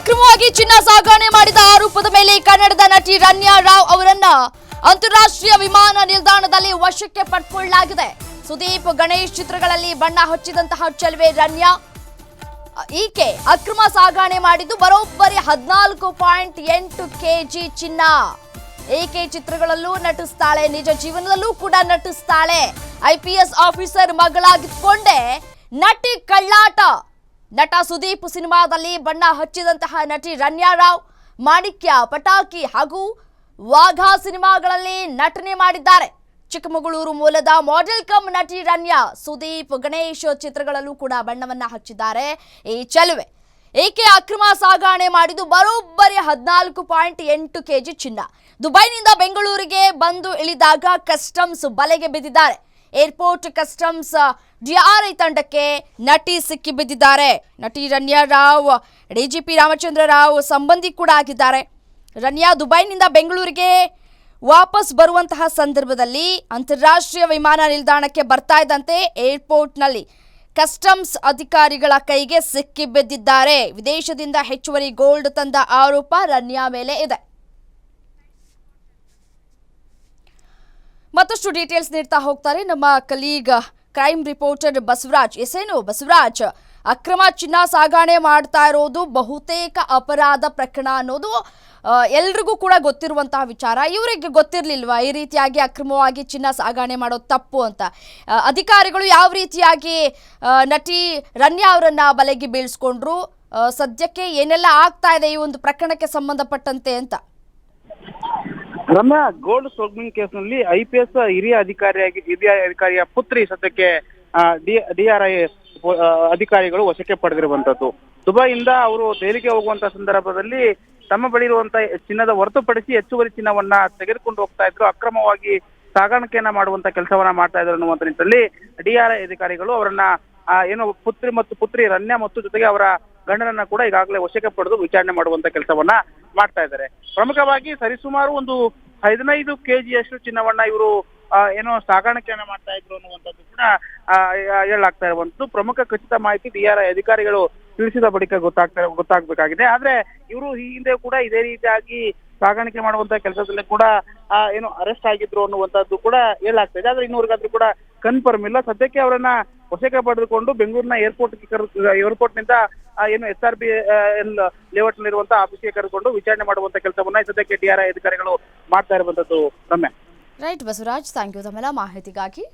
ಅಕ್ರಮವಾಗಿ ಚಿನ್ನ ಸಾಗಣೆ ಮಾಡಿದ ಆರೋಪದ ಮೇಲೆ ಕನ್ನಡದ ನಟಿ ರನ್ಯಾ ರಾವ್ ಅವರನ್ನ ಅಂತಾರಾಷ್ಟ್ರೀಯ ವಿಮಾನ ನಿಲ್ದಾಣದಲ್ಲಿ ವಶಕ್ಕೆ ಪಡ್ಕೊಳ್ಳಲಾಗಿದೆ. ಸುದೀಪ್ ಗಣೇಶ್ ಚಿತ್ರಗಳಲ್ಲಿ ಬಣ್ಣ ಹಚ್ಚಿದಂತಹ ಚೆಲುವೆ ರನ್ಯಾ. ಈಕೆ ಅಕ್ರಮ ಸಾಗಣೆ ಮಾಡಿದ್ದು ಬರೋಬ್ಬರಿ ಹದಿನಾಲ್ಕು ಪಾಯಿಂಟ್ ಎಂಟು ಕೆಜಿ ಚಿನ್ನ. ಏಕೆ ಚಿತ್ರಗಳಲ್ಲೂ ನಟಿಸ್ತಾಳೆ, ನಿಜ ಜೀವನದಲ್ಲೂ ಕೂಡ ನಟಿಸ್ತಾಳೆ. ಐ ಪಿ ಎಸ್ ಆಫೀಸರ್ ಮಗಳಾಗಿದ್ಕೊಂಡೆ ನಟಿ ಕಳ್ಳಾಟ. ನಟ ಸುದೀಪ್ ಸಿನಿಮಾದಲ್ಲಿ ಬಣ್ಣ ಹಚ್ಚಿದಂತಹ ನಟಿ ರನ್ಯಾ ರಾವ್, ಮಾಣಿಕ್ಯ ಪಟಾಕಿ ಹಾಗೂ ವಾಘಾ ಸಿನಿಮಾಗಳಲ್ಲಿ ನಟನೆ ಮಾಡಿದ್ದಾರೆ. ಚಿಕ್ಕಮಗಳೂರು ಮೂಲದ ಮಾಡೆಲ್ ಕಮ್ ನಟಿ ರನ್ಯಾ, ಸುದೀಪ್, ಗಣೇಶ್ ಚಿತ್ರಗಳಲ್ಲೂ ಕೂಡ ಬಣ್ಣವನ್ನ ಹಚ್ಚಿದ್ದಾರೆ. ಈ ಚೆಲುವೆ, ಏಕೆ ಅಕ್ರಮ ಸಾಗಾಣೆ ಮಾಡಿದ್ದು? ಬರೋಬ್ಬರಿ ಹದಿನಾಲ್ಕು ಪಾಯಿಂಟ್ ಎಂಟು ಕೆಜಿ ಚಿನ್ನ. ದುಬೈನಿಂದ ಬೆಂಗಳೂರಿಗೆ ಬಂದು ಇಳಿದಾಗ ಕಸ್ಟಮ್ಸ್ ಬಲೆಗೆ ಬಿದ್ದಿದ್ದಾರೆ. ಏರ್ಪೋರ್ಟ್ ಕಸ್ಟಮ್ಸ್ ಡಿಆರ್ಐ ತಂಡಕ್ಕೆ ನಟಿ ಸಿಕ್ಕಿಬಿದ್ದಿದ್ದಾರೆ. ನಟಿ ರನ್ಯಾ ರಾವ್, ಡಿಜಿಪಿ ರಾಮಚಂದ್ರ ರಾವ್ ಸಂಬಂಧಿ ಕೂಡ ಆಗಿದ್ದಾರೆ. ರನ್ಯಾ ದುಬೈನಿಂದ ಬೆಂಗಳೂರಿಗೆ ವಾಪಸ್ ಬರುವಂತಹ ಸಂದರ್ಭದಲ್ಲಿ ಅಂತಾರಾಷ್ಟ್ರೀಯ ವಿಮಾನ ನಿಲ್ದಾಣಕ್ಕೆ ಬರ್ತಾ ಇದ್ದಂತೆ ಏರ್ಪೋರ್ಟ್ನಲ್ಲಿ ಕಸ್ಟಮ್ಸ್ ಅಧಿಕಾರಿಗಳ ಕೈಗೆ ಸಿಕ್ಕಿಬಿದ್ದಿದ್ದಾರೆ. ವಿದೇಶದಿಂದ ಹೆಚ್ಚುವರಿ ಗೋಲ್ಡ್ ತಂದ ಆರೋಪ ರನ್ಯಾ ಮೇಲೆ ಇದೆ. ಮತ್ತಷ್ಟು ಡೀಟೇಲ್ಸ್ ನೀಡ್ತಾ ಹೋಗ್ತಾರೆ ನಮ್ಮ ಕಲೀಗ್ ಕ್ರೈಮ್ ರಿಪೋರ್ಟರ್ ಬಸವರಾಜ್. ಎಸೇನು ಬಸವರಾಜ್, ಅಕ್ರಮ ಚಿನ್ನ ಸಾಗಾಣೆ ಮಾಡ್ತಾ ಇರೋದು ಬಹುತೇಕ ಅಪರಾಧ ಪ್ರಕರಣ ಅನ್ನೋದು ಎಲ್ರಿಗೂ ಕೂಡ ಗೊತ್ತಿರುವಂತಹ ವಿಚಾರ. ಇವರಿಗೆ ಗೊತ್ತಿರಲಿಲ್ವಾ ಈ ರೀತಿಯಾಗಿ ಅಕ್ರಮವಾಗಿ ಚಿನ್ನ ಸಾಗಾಣೆ ಮಾಡೋದು ತಪ್ಪು ಅಂತ? ಅಧಿಕಾರಿಗಳು ಯಾವ ರೀತಿಯಾಗಿ ನಟಿ ರನ್ಯಾ ಅವರನ್ನ ಬಲೆಗೆ ಬೀಳ್ಸ್ಕೊಂಡ್ರು? ಸದ್ಯಕ್ಕೆ ಏನೆಲ್ಲ ಆಗ್ತಾ ಇದೆ ಈ ಒಂದು ಪ್ರಕರಣಕ್ಕೆ ಸಂಬಂಧಪಟ್ಟಂತೆ ಅಂತ? ರಮ್ಯಾ ಗೋಲ್ಡ್ ಸ್ಮಗ್ಲಿಂಗ್ ಕೇಸ್ನಲ್ಲಿ ಐ ಪಿ ಎಸ್ ಹಿರಿಯ ಅಧಿಕಾರಿಯಾಗಿ ಹಿರಿಯ ಅಧಿಕಾರಿಯ ಪುತ್ರಿ ಸದ್ಯಕ್ಕೆ ಡಿಆರ್ಐ ಅಧಿಕಾರಿಗಳು ವಶಕ್ಕೆ ಪಡೆದಿರುವಂತದ್ದು ದುಬೈಯಿಂದ ಅವರು ದೆಹಲಿಗೆ ಹೋಗುವಂತ ಸಂದರ್ಭದಲ್ಲಿ ತಮ್ಮ ಬಳಿ ಇರುವಂತ ಚಿನ್ನದ ಹೊರತುಪಡಿಸಿ ಹೆಚ್ಚುವರಿ ಚಿನ್ನವನ್ನ ತೆಗೆದುಕೊಂಡು ಹೋಗ್ತಾ ಇದ್ರು. ಅಕ್ರಮವಾಗಿ ಸಾಗಾಣಿಕೆಯನ್ನ ಮಾಡುವಂತ ಕೆಲಸವನ್ನ ಮಾಡ್ತಾ ಇದ್ರು ಅನ್ನುವಂತ ನಿಟ್ಟಿನಲ್ಲಿ ಡಿಆರ್ಐ ಅಧಿಕಾರಿಗಳು ಅವರನ್ನ ಏನು ಪುತ್ರಿ ಮತ್ತು ಪುತ್ರಿ ರನ್ಯ ಮತ್ತು ಜೊತೆಗೆ ಅವರ ಗಂಡನನ್ನ ಕೂಡ ಈಗಾಗಲೇ ವಶಕ್ಕೆ ಪಡೆದು ವಿಚಾರಣೆ ಮಾಡುವಂತ ಕೆಲಸವನ್ನ ಮಾಡ್ತಾ ಇದ್ದಾರೆ. ಪ್ರಮುಖವಾಗಿ ಸರಿಸುಮಾರು ಒಂದು ಹದಿನೈದು ಕೆಜಿಯಷ್ಟು ಚಿನ್ನವನ್ನ ಇವರು ಏನೋ ಸಾಗಾಣಿಕೆಯನ್ನ ಮಾಡ್ತಾ ಇದ್ರು ಅನ್ನುವಂಥದ್ದು ಕೂಡ ಹೇಳಲಾಗ್ತಾ ಇರುವಂತದ್ದು ಪ್ರಮುಖ ಖಚಿತ ಮಾಹಿತಿ ಡಿಆರ್ಐ ಅಧಿಕಾರಿಗಳು ತಿಳಿಸಿದ ಬಳಿಕ ಗೊತ್ತಾಗ್ತಾ, ಗೊತ್ತಾಗ್ಬೇಕಾಗಿದೆ. ಆದ್ರೆ ಇವರು ಈ ಹಿಂದೆ ಕೂಡ ಇದೇ ರೀತಿಯಾಗಿ ಸಾಗಾಣಿಕೆ ಮಾಡುವಂತ ಕೆಲಸದಲ್ಲಿ ಕೂಡ ಏನು ಅರೆಸ್ಟ್ ಆಗಿದ್ರು ಅನ್ನುವಂಥದ್ದು ಕೂಡ ಹೇಳಲಾಗ್ತಾ ಇದೆ. ಆದ್ರೆ ಇನ್ನೂರಿಗಾದ್ರೂ ಕೂಡ ಕನ್ಫರ್ಮ್ ಇಲ್ಲ. ಸದ್ಯಕ್ಕೆ ಅವರನ್ನ ವಶಕ್ಕೆ ಪಡೆದುಕೊಂಡು ಬೆಂಗಳೂರಿನ ಏರ್ಪೋರ್ಟ್ ಏರ್ಪೋರ್ಟ್ನಿಂದ ಏನು S R B L layout ನಲ್ಲಿರುವಂತಹ ಆಫೀಸ್ಗೆ ಕರೆದುಕೊಂಡು ವಿಚಾರಣೆ ಮಾಡುವಂತ ಕೆಲಸವನ್ನ ಸದ್ಯಕ್ಕೆ ಡಿಆರ್ಐ ಅಧಿಕಾರಿಗಳು ಮಾಡ್ತಾ ಇರುವಂತದ್ದು Ramya. Right Basavaraj thank you ತಮ್ಮೆಲ್ಲ ಮಾಹಿತಿಗಾಗಿ.